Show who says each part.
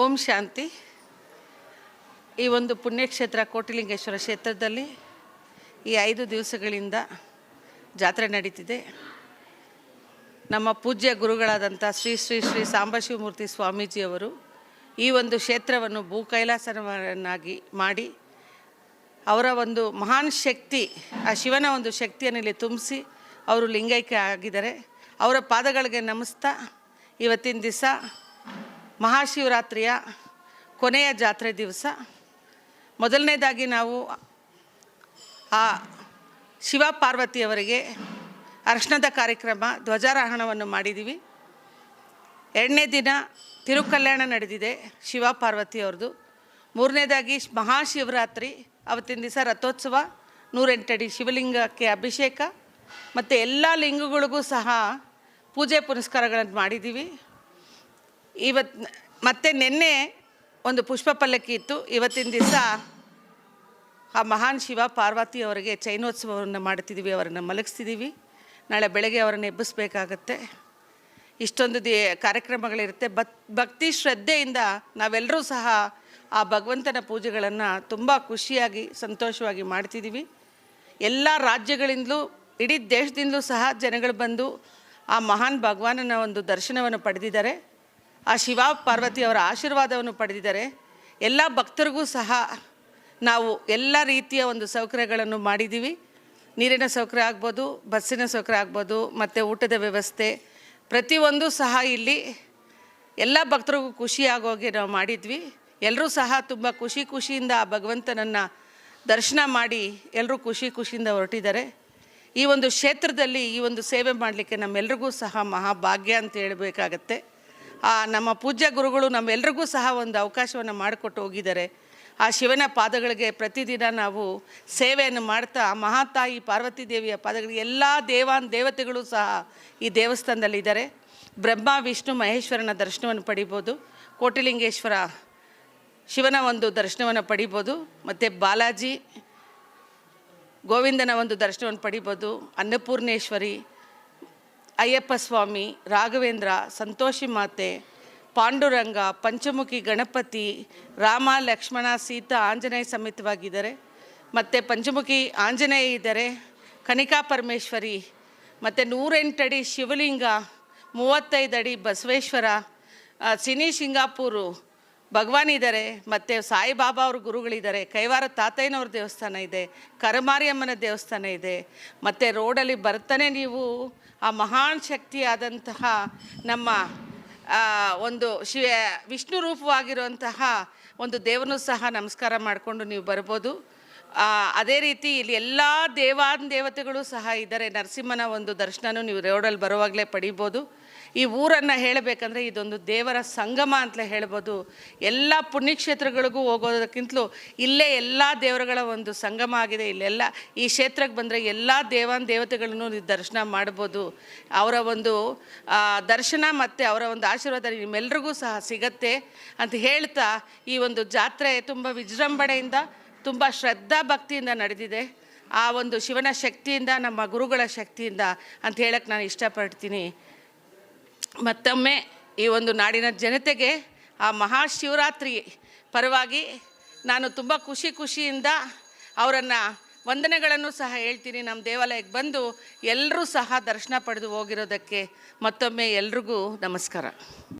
Speaker 1: ಓಂ ಶಾಂತಿ. ಈ ಒಂದು ಪುಣ್ಯಕ್ಷೇತ್ರ ಕೋಟಿಲಿಂಗೇಶ್ವರ ಕ್ಷೇತ್ರದಲ್ಲಿ ಈ ಐದು ದಿವಸಗಳಿಂದ ಜಾತ್ರೆ ನಡೀತಿದೆ. ನಮ್ಮ ಪೂಜ್ಯ ಗುರುಗಳಾದಂಥ ಶ್ರೀ ಶ್ರೀ ಶ್ರೀ ಸಾಂಬಶಿವಮೂರ್ತಿ ಸ್ವಾಮೀಜಿಯವರು ಈ ಒಂದು ಕ್ಷೇತ್ರವನ್ನು ಭೂ ಕೈಲಾಸವನ್ನಾಗಿ ಮಾಡಿ ಅವರ ಒಂದು ಮಹಾನ್ ಶಕ್ತಿ, ಆ ಶಿವನ ಒಂದು ಶಕ್ತಿಯನ್ನು ಇಲ್ಲಿ ತುಂಬಿಸಿ ಅವರು ಲಿಂಗೈಕ್ಯ ಆಗಿದ್ದಾರೆ. ಅವರ ಪಾದಗಳಿಗೆ ನಮಿಸ್ತಾ. ಇವತ್ತಿನ ದಿವಸ ಮಹಾಶಿವರಾತ್ರಿಯ ಕೊನೆಯ ಜಾತ್ರೆ ದಿವಸ. ಮೊದಲನೇದಾಗಿ ನಾವು ಆ ಶಿವ ಪಾರ್ವತಿಯವರಿಗೆ ಅರ್ಶನದ ಕಾರ್ಯಕ್ರಮ, ಧ್ವಜಾರೋಹಣವನ್ನು ಮಾಡಿದ್ದೀವಿ. ಎರಡನೇ ದಿನ ತಿರುಕಲ್ಯಾಣ ನಡೆದಿದೆ ಶಿವ ಪಾರ್ವತಿಯವ್ರದ್ದು. ಮೂರನೇದಾಗಿ ಮಹಾಶಿವರಾತ್ರಿ, ಅವತ್ತಿನ ದಿವಸ ರಥೋತ್ಸವ ನೂರೆಂಟಡಿ ಶಿವಲಿಂಗಕ್ಕೆ ಅಭಿಷೇಕ, ಮತ್ತು ಎಲ್ಲ ಲಿಂಗಗಳಿಗೂ ಸಹ ಪೂಜೆ ಪುನಸ್ಕಾರಗಳನ್ನು ಮಾಡಿದ್ದೀವಿ. ಇವತ್ತು ಮತ್ತೆ ನಿನ್ನೆ ಒಂದು ಪುಷ್ಪ ಪಲ್ಲಕ್ಕಿ ಇತ್ತು. ಇವತ್ತಿನ ದಿವಸ ಆ ಮಹಾನ್ ಶಿವ ಪಾರ್ವತಿ ಅವರಿಗೆ ಚೈನೋತ್ಸವವನ್ನು ಮಾಡ್ತಿದ್ದೀವಿ ಅವರನ್ನು ಮಲಗಿಸ್ತಿದ್ದೀವಿ ನಾಳೆ ಬೆಳಗ್ಗೆ ಅವರನ್ನು ಎಬ್ಬಿಸ್ಬೇಕಾಗತ್ತೆ. ಇಷ್ಟೊಂದು ದೇ, ಕಾರ್ಯಕ್ರಮಗಳಿರುತ್ತೆ. ಭಕ್, ಭಕ್ತಿ ಶ್ರದ್ಧೆಯಿಂದ ನಾವೆಲ್ಲರೂ ಸಹ ಆ ಭಗವಂತನ ಪೂಜೆಗಳನ್ನು ತುಂಬ ಖುಷಿಯಾಗಿ, ಸಂತೋಷವಾಗಿ ಮಾಡ್ತಿದ್ದೀವಿ ಎಲ್ಲ ರಾಜ್ಯಗಳಿಂದಲೂ, ಇಡೀ ದೇಶದಿಂದಲೂ ಸಹ ಜನಗಳು ಬಂದು ಆ ಮಹಾನ್ ಭಗವಾನನ ಒಂದು ದರ್ಶನವನ್ನು ಪಡೆದಿದ್ದಾರೆ. ಆ ಶಿವ ಪಾರ್ವತಿ ಅವರ ಆಶೀರ್ವಾದವನ್ನು ಪಡೆದಿದ್ದಾರೆ. ಎಲ್ಲ ಭಕ್ತರಿಗೂ ಸಹ ನಾವು ಎಲ್ಲ ರೀತಿಯ ಒಂದು ಸೌಕರ್ಯಗಳನ್ನು ಮಾಡಿದ್ದೀವಿ. ನೀರಿನ ಸೌಕರ್ಯ ಆಗ್ಬೋದು, ಬಸ್ಸಿನ ಸೌಕರ್ಯ ಆಗ್ಬೋದು, ಮತ್ತು ಊಟದ ವ್ಯವಸ್ಥೆ. ಪ್ರತಿಯೊಂದು ಸಹ ಇಲ್ಲಿ ಎಲ್ಲ ಭಕ್ತರಿಗೂ ಖುಷಿಯಾಗೋಗಿ ನಾವು ಮಾಡಿದ್ವಿ. ಎಲ್ಲರೂ ಸಹ ತುಂಬ ಖುಷಿ ಖುಷಿಯಿಂದ ಆ ಭಗವಂತನನ್ನು ದರ್ಶನ ಮಾಡಿ ಎಲ್ಲರೂ ಖುಷಿ ಖುಷಿಯಿಂದ ಹೊರಟಿದ್ದಾರೆ. ಈ ಒಂದು ಕ್ಷೇತ್ರದಲ್ಲಿ ಈ ಒಂದು ಸೇವೆ ಮಾಡಲಿಕ್ಕೆ ನಮ್ಮೆಲ್ರಿಗೂ ಸಹ ಮಹಾಭಾಗ್ಯ ಅಂತ ಹೇಳಬೇಕಾಗತ್ತೆ. ನಮ್ಮ ಪೂಜ್ಯ ಗುರುಗಳು ನಮ್ಮೆಲ್ರಿಗೂ ಸಹ ಒಂದು ಅವಕಾಶವನ್ನು ಮಾಡಿಕೊಟ್ಟು ಹೋಗಿದ್ದಾರೆ. ಆ ಶಿವನ ಪಾದಗಳಿಗೆ ಪ್ರತಿದಿನ ನಾವು ಸೇವೆಯನ್ನು ಮಾಡ್ತಾ ಮಹಾತಾಯಿ ಪಾರ್ವತಿ ದೇವಿಯ ಪಾದಗಳಿಗೆ ಎಲ್ಲ ದೇವಾನ್ ದೇವತೆಗಳು ಸಹ ಈ ದೇವಸ್ಥಾನದಲ್ಲಿದ್ದಾರೆ ಬ್ರಹ್ಮ, ವಿಷ್ಣು, ಮಹೇಶ್ವರನ ದರ್ಶನವನ್ನು ಪಡಿಬೋದು. ಕೋಟಿಲಿಂಗೇಶ್ವರ ಶಿವನ ಒಂದು ದರ್ಶನವನ್ನು ಪಡಿಬೋದು. ಮತ್ತು ಬಾಲಾಜಿ, ಗೋವಿಂದನ ಒಂದು ದರ್ಶನವನ್ನು ಪಡಿಬೋದು. ಅನ್ನಪೂರ್ಣೇಶ್ವರಿ ಅಯ್ಯಪ್ಪ ಸ್ವಾಮಿ, ರಾಘವೇಂದ್ರ, ಸಂತೋಷಿ ಮಾತೆ, ಪಾಂಡುರಂಗ, ಪಂಚಮುಖಿ, ಗಣಪತಿ, ರಾಮ, ಲಕ್ಷ್ಮಣ, ಸೀತಾ, ಆಂಜನೇಯ ಸಮೇತವಾಗಿದ್ದಾರೆ. ಮತ್ತು ಪಂಚಮುಖಿ ಆಂಜನೇಯ ಇದ್ದಾರೆ ಕನಿಕಾ ಪರಮೇಶ್ವರಿ, ಮತ್ತು ನೂರೆಂಟಡಿ ಶಿವಲಿಂಗ, ಮೂವತ್ತೈದು ಅಡಿ ಬಸವೇಶ್ವರ ಸಿನಿ ಸಿಂಗಾಪುರು ಭಗವಾನ್ ಇದ್ದಾರೆ ಮತ್ತು ಸಾಯಿಬಾಬಾ ಅವ್ರ ಗುರುಗಳಿದ್ದಾರೆ ಕೈವಾರ ತಾತಯ್ಯನವ್ರ ದೇವಸ್ಥಾನ ಇದೆ, ಕರಮಾರಿಯಮ್ಮನ ದೇವಸ್ಥಾನ ಇದೆ, ಮತ್ತು ರೋಡಲ್ಲಿ ಬರ್ತಾನೆ ನೀವು ಆ ಮಹಾನ್ ಶಕ್ತಿಯಾದಂತಹ ನಮ್ಮ ಒಂದು ಶಿವ, ವಿಷ್ಣು ರೂಪವಾಗಿರುವಂತಹ ಒಂದು ದೇವನು ಸಹ ನಮಸ್ಕಾರ ಮಾಡಿಕೊಂಡು ನೀವು ಬರ್ಬೋದು. ಅದೇ ರೀತಿ ಇಲ್ಲಿ ಎಲ್ಲ ದೇವಾನ್ ದೇವತೆಗಳು ಸಹ ಇದ್ದಾರೆ, ನರಸಿಂಹನ ಒಂದು ದರ್ಶನನೂ ನೀವು ರೋಡಲ್ಲಿ ಬರುವಾಗಲೇ ಪಡಿಬೋದು. ಈ ಊರನ್ನು ಹೇಳಬೇಕಂದ್ರೆ ಇದೊಂದು ದೇವರ ಸಂಗಮ ಅಂತಲೇ ಹೇಳ್ಬೋದು. ಎಲ್ಲ ಪುಣ್ಯಕ್ಷೇತ್ರಗಳಿಗೂ ಹೋಗೋದಕ್ಕಿಂತಲೂ ಇಲ್ಲೇ ಎಲ್ಲ ದೇವರುಗಳ ಒಂದು ಸಂಗಮ ಆಗಿದೆ. ಇಲ್ಲೆಲ್ಲ ಈ ಕ್ಷೇತ್ರಕ್ಕೆ ಬಂದರೆ ಎಲ್ಲ ದೇವಾನ್ ದೇವತೆಗಳನ್ನು ನೀವು ದರ್ಶನ ಮಾಡ್ಬೋದು. ಅವರ ಒಂದು ದರ್ಶನ ಮತ್ತು ಅವರ ಒಂದು ಆಶೀರ್ವಾದ ನಿಮ್ಮೆಲ್ರಿಗೂ ಸಹ ಸಿಗತ್ತೆ ಅಂತ ಹೇಳ್ತಾ ಈ ಒಂದು ಜಾತ್ರೆ ತುಂಬ ವಿಜೃಂಭಣೆಯಿಂದ, ತುಂಬ ಶ್ರದ್ಧಾ ಭಕ್ತಿಯಿಂದ ನಡೆದಿದೆ. ಆ ಒಂದು ಶಿವನ ಶಕ್ತಿಯಿಂದ, ನಮ್ಮ ಗುರುಗಳ ಶಕ್ತಿಯಿಂದ ಅಂತ ಹೇಳಕ್ಕೆ ನಾನು ಇಷ್ಟಪಡ್ತೀನಿ. ಮತ್ತೊಮ್ಮೆ ಈ ಒಂದು ನಾಡಿನ ಜನತೆಗೆ ಆ ಮಹಾಶಿವರಾತ್ರಿ ಪರವಾಗಿ ನಾನು ತುಂಬ ಖುಷಿ ಖುಷಿಯಿಂದ ಅವರನ್ನು ವಂದನೆಗಳನ್ನು ಸಹ ಹೇಳ್ತೀನಿ. ನಮ್ಮ ದೇವಾಲಯಕ್ಕೆ ಬಂದು ಎಲ್ಲರೂ ಸಹ ದರ್ಶನ ಪಡೆದು ಹೋಗಿರೋದಕ್ಕೆ ಮತ್ತೊಮ್ಮೆ ಎಲ್ರಿಗೂ ನಮಸ್ಕಾರ.